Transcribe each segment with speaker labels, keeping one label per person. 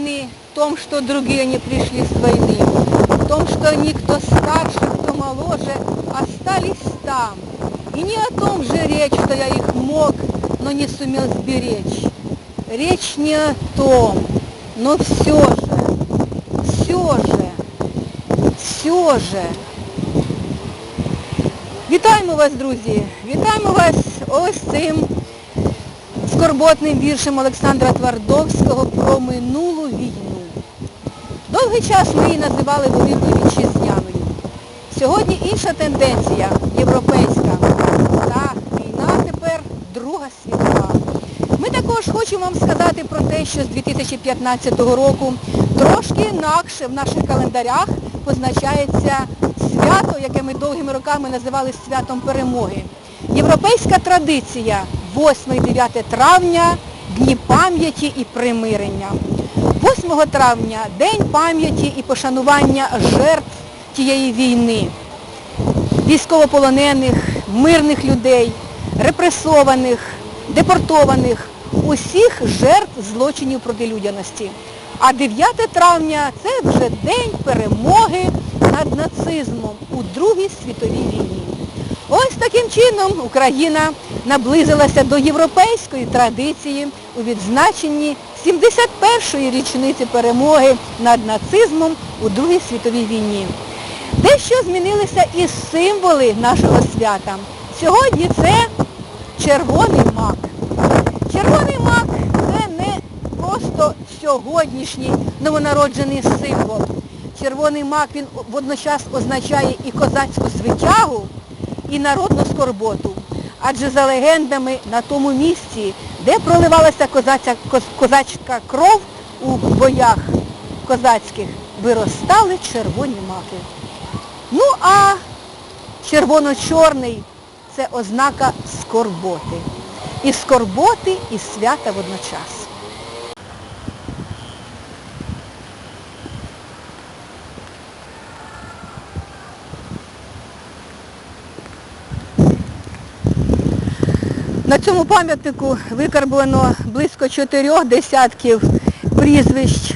Speaker 1: моей вины в том, что другие не пришли с войны, в том, что они, кто старше, кто моложе, остались там. И не о том же речь, что я их мог, но не сумел сберечь. Речь не о том, но все же, все же, все же. Вітаємо вас, друзі! Вітаємо вас ось цим Скорботним віршем Олександра Твардовського про минулу війну. Довгий час ми її називали великою вітчизняною. Сьогодні інша тенденція європейська. Так, війна тепер Друга світова. Ми також хочемо вам сказати про те, що з 2015 року трошки інакше в наших календарях позначається свято, яке ми довгими роками називали святом перемоги. Європейська традиція 8-9 травня Дні пам'яті і примирення. 8 травня День пам'яті і пошанування жертв тієї війни військовополонених, мирних людей, репресованих, депортованих, усіх жертв злочинів проти людяності. А 9 травня це вже день перемоги над нацизмом у Другій світовій війні. Ось таким чином Україна наблизилася до європейської традиції у відзначенні 71-ї річниці перемоги над нацизмом у Другій світовій війні. Дещо змінилися і символи нашого свята. Сьогодні це червоний мак. Червоний мак це не просто сьогоднішній новонароджений символ. Червоний мак він водночас означає і козацьку звитягу, і народну скорботу. Адже за легендами на тому місці, де проливалася козаця, коз- козацька кров у боях козацьких, виростали червоні маки. Ну а червоно-чорний це ознака скорботи. І скорботи, і свята водночас. На цьому пам'ятнику викарбовано близько чотирьох десятків прізвищ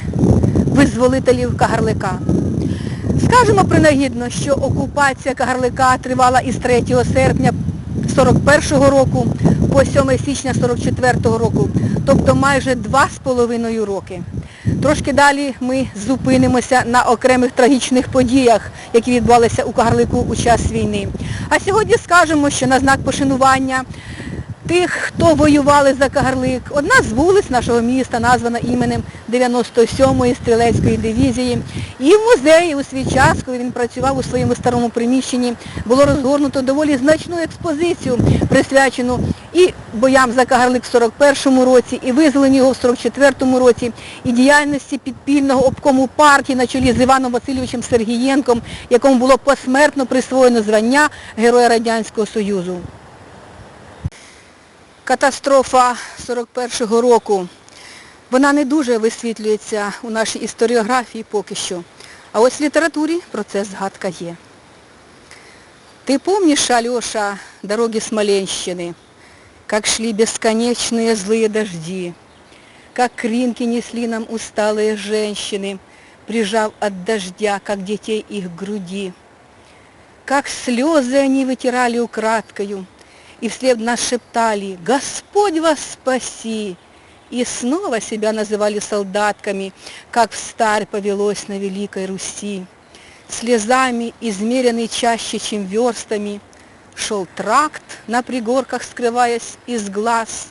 Speaker 1: визволителів Кагарлика. Скажемо принагідно, що окупація Кагарлика тривала із 3 серпня 41-го року по 7 січня 44-го року, тобто майже два з половиною роки. Трошки далі ми зупинимося на окремих трагічних подіях, які відбувалися у Кагарлику у час війни. А сьогодні скажемо, що на знак пошанування тих, хто воювали за Кагарлик. Одна з вулиць нашого міста названа іменем 97-ї стрілецької дивізії. І в музеї у свій час, коли він працював у своєму старому приміщенні, було розгорнуто доволі значну експозицію, присвячену і боям за Кагарлик в 41-му році, і визволенню його в 44-му році, і діяльності підпільного обкому партії на чолі з Іваном Васильовичем Сергієнком, якому було посмертно присвоєно звання Героя Радянського Союзу Катастрофа 41-го року, вона не дуже висвітлюється у нашій історіографії поки що. А ось в літературі про це згадка є. Ты помнишь, Алеша, дороги Смоленщины, как шли бесконечные злые дожди, как кринки несли нам усталые женщины, прижав от дождя, как детей их к груди, как слезы они вытирали украдкою, и вслед нас шептали «Господь вас спаси!» И снова себя называли солдатками, как встарь повелось на Великой Руси. Слезами, измеренный чаще, чем верстами, шел тракт на пригорках, скрываясь из глаз.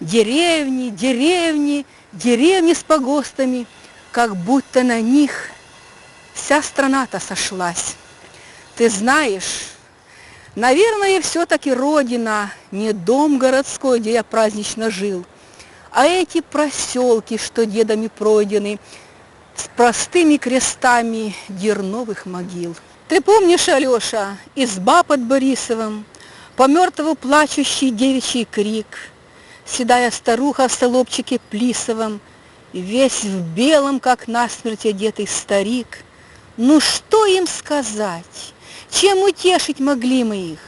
Speaker 1: Деревни, деревни, деревни с погостами, как будто на них вся страна-то сошлась. Ты знаешь, Наверное, все-таки родина, не дом городской, где я празднично жил, а эти проселки, что дедами пройдены, с простыми крестами дерновых могил. Ты помнишь, Алеша, изба под Борисовым, по мертвому плачущий девичий крик, седая старуха в солобчике плисовом, весь в белом, как насмерть одетый старик. Ну что им сказать? Чем утешить могли мы их?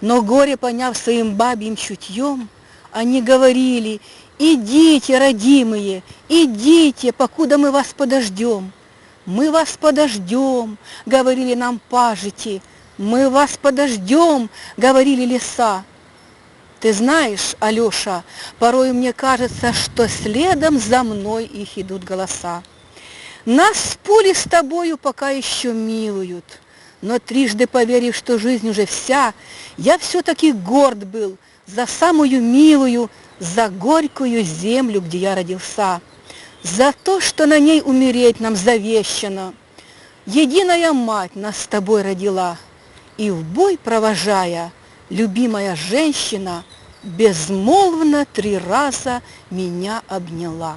Speaker 1: Но горе, поняв своим бабьим чутьем, они говорили, Идите, родимые, идите, покуда мы вас подождем. Мы вас подождем, говорили нам пажити. Мы вас подождем, говорили леса. Ты знаешь, Алеша, порой мне кажется, что следом за мной их идут голоса. Нас пули с тобою пока еще милуют, но трижды поверив, что жизнь уже вся, я все-таки горд был за самую милую, за горькую землю, где я родился, за то, что на ней умереть нам завещано. Единая мать нас с тобой родила, и в бой провожая, любимая женщина безмолвно три раза меня обняла.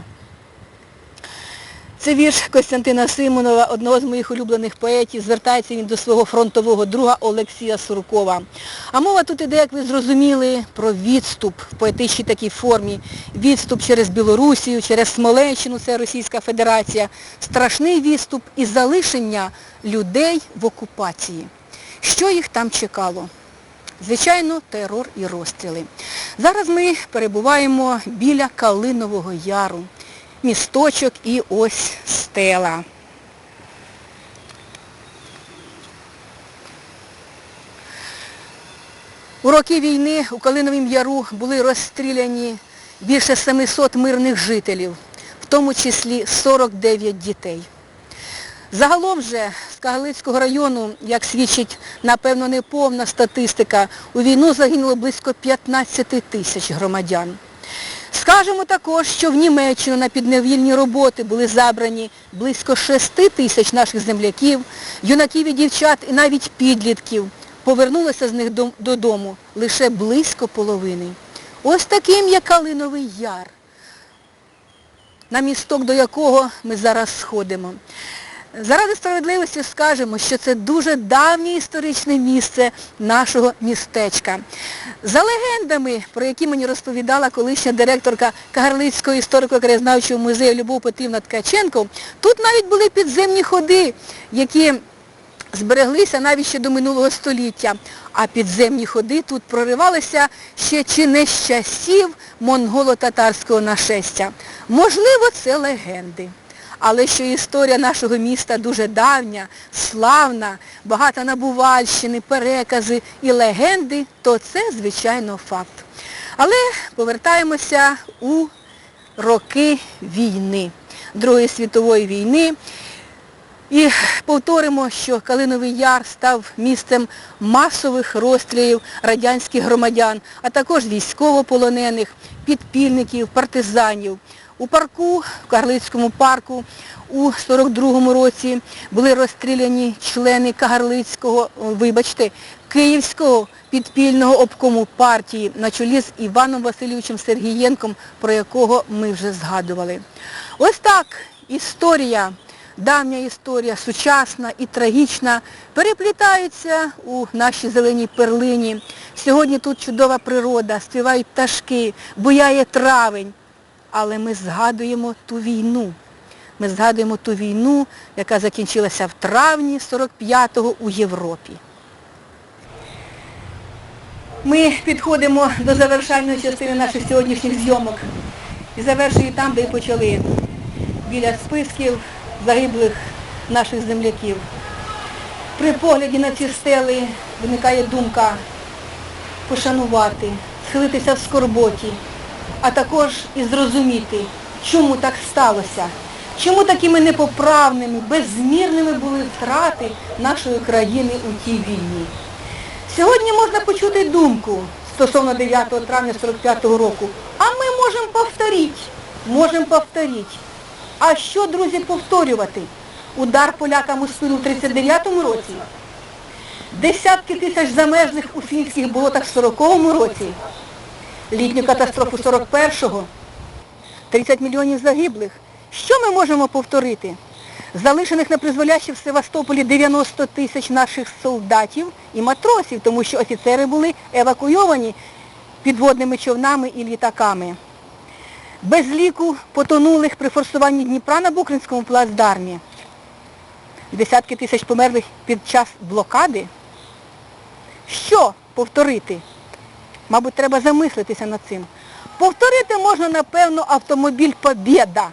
Speaker 1: Це вірш Костянтина Симонова, одного з моїх улюблених поетів. Звертається він до свого фронтового друга Олексія Суркова. А мова тут іде, як ви зрозуміли, про відступ в поетичній такій формі. Відступ через Білорусію, через Смоленщину, це Російська Федерація. Страшний відступ і залишення людей в окупації. Що їх там чекало? Звичайно, терор і розстріли. Зараз ми перебуваємо біля Калинового Яру місточок і ось стела. У роки війни у Калиновім Яру були розстріляні більше 700 мирних жителів, в тому числі 49 дітей. Загалом же з Кагалицького району, як свідчить, напевно, неповна статистика, у війну загинуло близько 15 тисяч громадян. Скажемо також, що в Німеччину на підневільні роботи були забрані близько 6 тисяч наших земляків, юнаків і дівчат і навіть підлітків. Повернулося з них додому лише близько половини. Ось таким є Калиновий Яр, на місток до якого ми зараз сходимо. Заради справедливості скажемо, що це дуже давнє історичне місце нашого містечка. За легендами, про які мені розповідала колишня директорка Кагарлицького історико-краєзнавчого музею Любов Петрівна Ткаченко, тут навіть були підземні ходи, які збереглися навіть ще до минулого століття. А підземні ходи тут проривалися ще чи не з часів монголо-татарського нашестя. Можливо, це легенди. Але що історія нашого міста дуже давня, славна, багата набувальщини, перекази і легенди, то це, звичайно, факт. Але повертаємося у роки війни, Другої світової війни. І повторимо, що Калиновий Яр став місцем масових розстрілів радянських громадян, а також військовополонених, підпільників, партизанів. У парку, в Кагарлицькому парку у 42-му році були розстріляні члени Кагарлицького, вибачте, Київського підпільного обкому партії на чолі з Іваном Васильовичем Сергієнком, про якого ми вже згадували. Ось так історія давня історія, сучасна і трагічна, переплітаються у нашій зеленій перлині. Сьогодні тут чудова природа, співають пташки, буяє травень. Але ми згадуємо ту війну. Ми згадуємо ту війну, яка закінчилася в травні 45-го у Європі. Ми підходимо до завершальної частини наших сьогоднішніх зйомок. І завершую там, де почали, біля списків загиблих наших земляків. При погляді на ці стели виникає думка пошанувати, схилитися в скорботі, а також і зрозуміти, чому так сталося, чому такими непоправними, беззмірними були втрати нашої країни у тій війні. Сьогодні можна почути думку стосовно 9 травня 45-го року, а ми можемо повторити, можемо повторити. А що, друзі, повторювати? Удар полякам у спину в 39-му році, десятки тисяч замерзлих у фінських болотах в 40-му році, літню катастрофу 41-го, 30 мільйонів загиблих. Що ми можемо повторити? Залишених на призволяще в Севастополі 90 тисяч наших солдатів і матросів, тому що офіцери були евакуйовані підводними човнами і літаками. Без ліку потонулих при форсуванні Дніпра на Букринському плацдармі. Десятки тисяч померлих під час блокади. Що повторити? Мабуть, треба замислитися над цим. Повторити можна, напевно, автомобіль Побєда.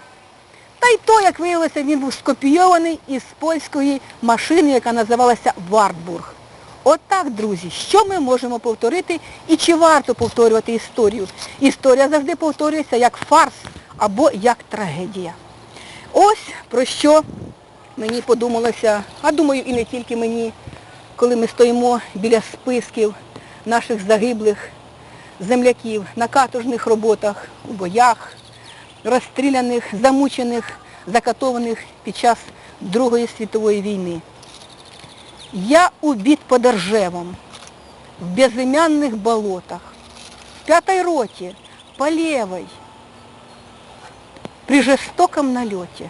Speaker 1: Та й то, як виявилося, він був скопійований із польської машини, яка називалася Вартбург. Отак, друзі, що ми можемо повторити і чи варто повторювати історію? Історія завжди повторюється як фарс або як трагедія. Ось про що мені подумалося, а думаю і не тільки мені, коли ми стоїмо біля списків наших загиблих земляків на каторжних роботах, у боях, розстріляних, замучених, закатованих під час Другої світової війни. Я убит под Ржевом, в безымянных болотах, в пятой роте, по левой, при жестоком налете.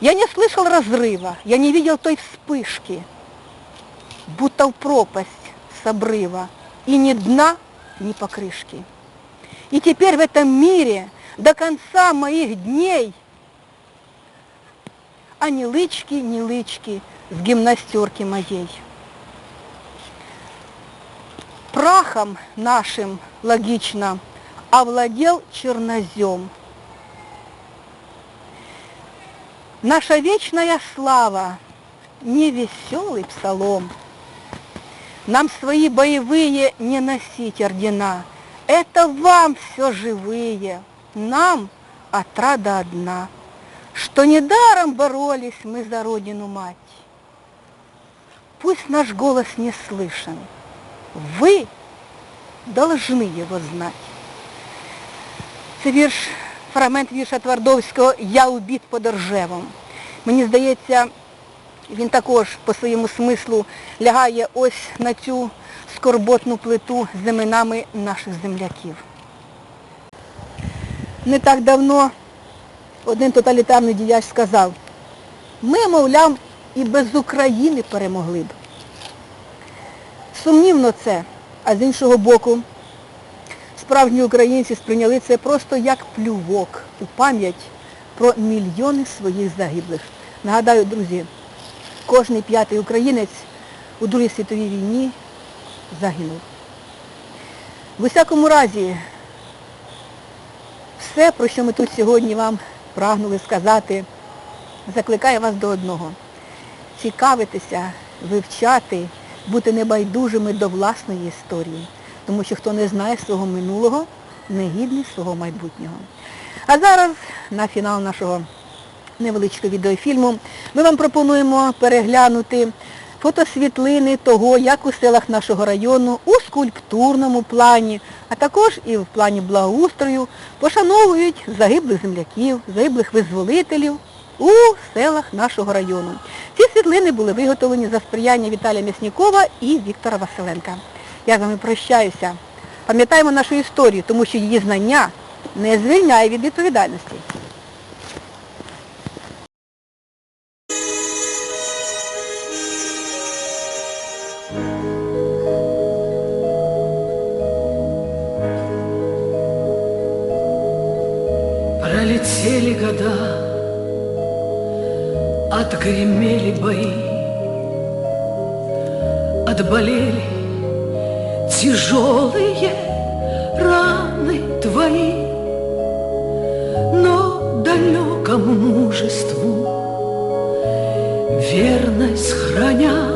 Speaker 1: Я не слышал разрыва, я не видел той вспышки, будто в пропасть с обрыва, и ни дна, ни покрышки. И теперь в этом мире до конца моих дней а ни лычки, ни лычки с гимнастерки моей. Прахом нашим логично овладел чернозем. Наша вечная слава, не веселый псалом. Нам свои боевые не носить ордена. Это вам все живые, нам отрада одна, что недаром боролись мы за Родину мать. Пусть наш голос не слышен, вы должны его знать. Це вірш, фрагмент вірша Твардовського Я убит под Ржевом. Мені здається, він також по своєму смислу лягає ось на цю скорботну плиту з іменами наших земляків. Не так давно один тоталітарний діяч сказав, ми, мовляв, і без України перемогли б. Сумнівно це, а з іншого боку, справжні українці сприйняли це просто як плювок у пам'ять про мільйони своїх загиблих. Нагадаю, друзі, кожний п'ятий українець у Другій світовій війні загинув. В усякому разі, все, про що ми тут сьогодні вам прагнули сказати, закликає вас до одного. Цікавитися, вивчати, бути небайдужими до власної історії. Тому що хто не знає свого минулого, не гідний свого майбутнього. А зараз на фінал нашого невеличкого відеофільму ми вам пропонуємо переглянути фотосвітлини того, як у селах нашого району у скульптурному плані, а також і в плані благоустрою пошановують загиблих земляків, загиблих визволителів у селах нашого району. Ці світлини були виготовлені за сприяння Віталія М'яснікова і Віктора Василенка. Я з вами прощаюся. Пам'ятаємо нашу історію, тому що її знання не звільняє від відповідальності.
Speaker 2: Отболели тяжелые раны твои, но далекому мужеству верность храня,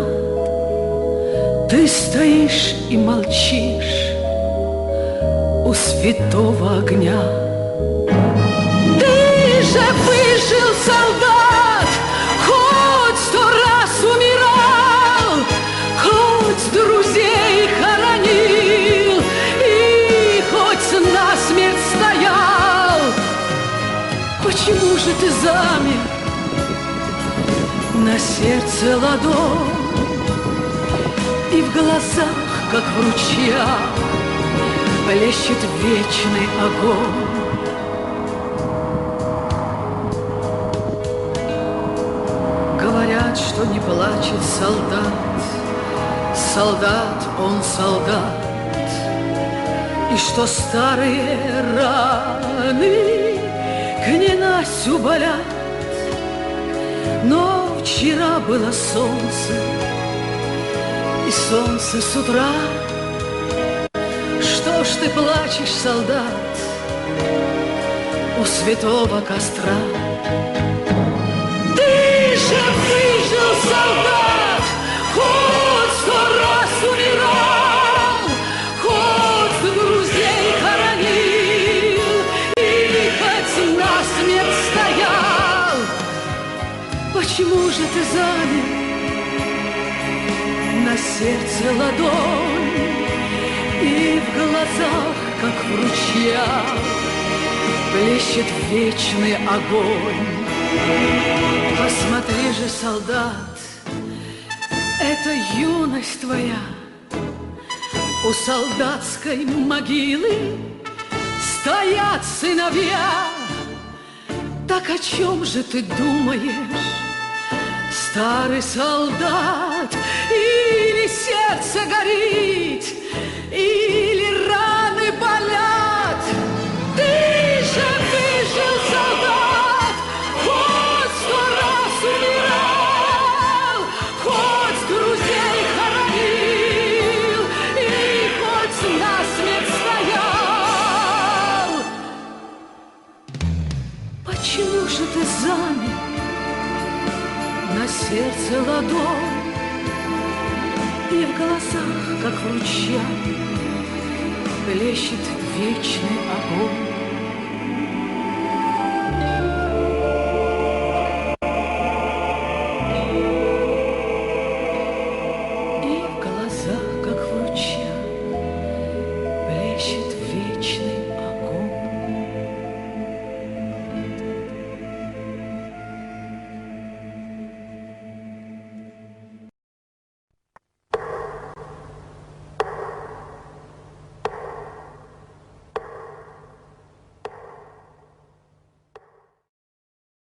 Speaker 2: ты стоишь и молчишь у святого огня. Почему же ты замер? На сердце ладонь и в глазах, как в ручьях, плещет вечный огонь? Говорят, что не плачет солдат, солдат, он солдат, И что старые раны к ненастью болят. Но вчера было солнце, и солнце с утра. Что ж ты плачешь, солдат, у святого костра. Ты замер на сердце ладонь и в глазах, как в ручьях, плещет вечный огонь? Посмотри же, солдат, это юность твоя. У солдатской могилы стоят сыновья. Так о чем же ты думаешь, старый солдат? Или сердце горит, или в плещет вечный огонь?